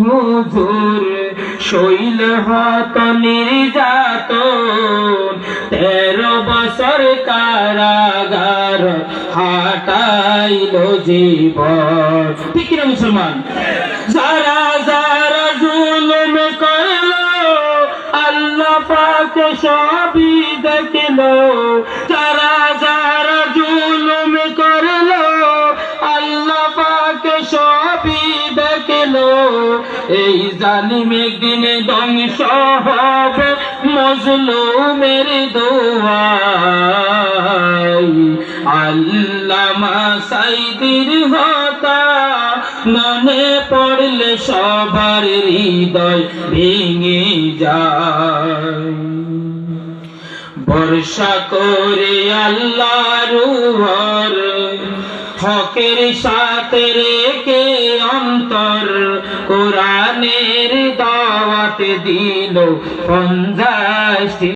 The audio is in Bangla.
হুজুর শৈল হত নির্যাত তেরো বছর কারাগার হাটাইল জীবন। ঠিক কিনা মুসলমান? সবই দেখল। এই জালিম একদিন ধ্বংস হবে মজলুমের দোয়াই। আল্লামা সাইদির হতা মনে পড়লে সবার হৃদয় ভেঙে যায়। বর্ষা করে আল্লাহর উপর হকের সাথে রেখে অন্তর কোরআনের দাওয়াত দিল পঞ্চাশটি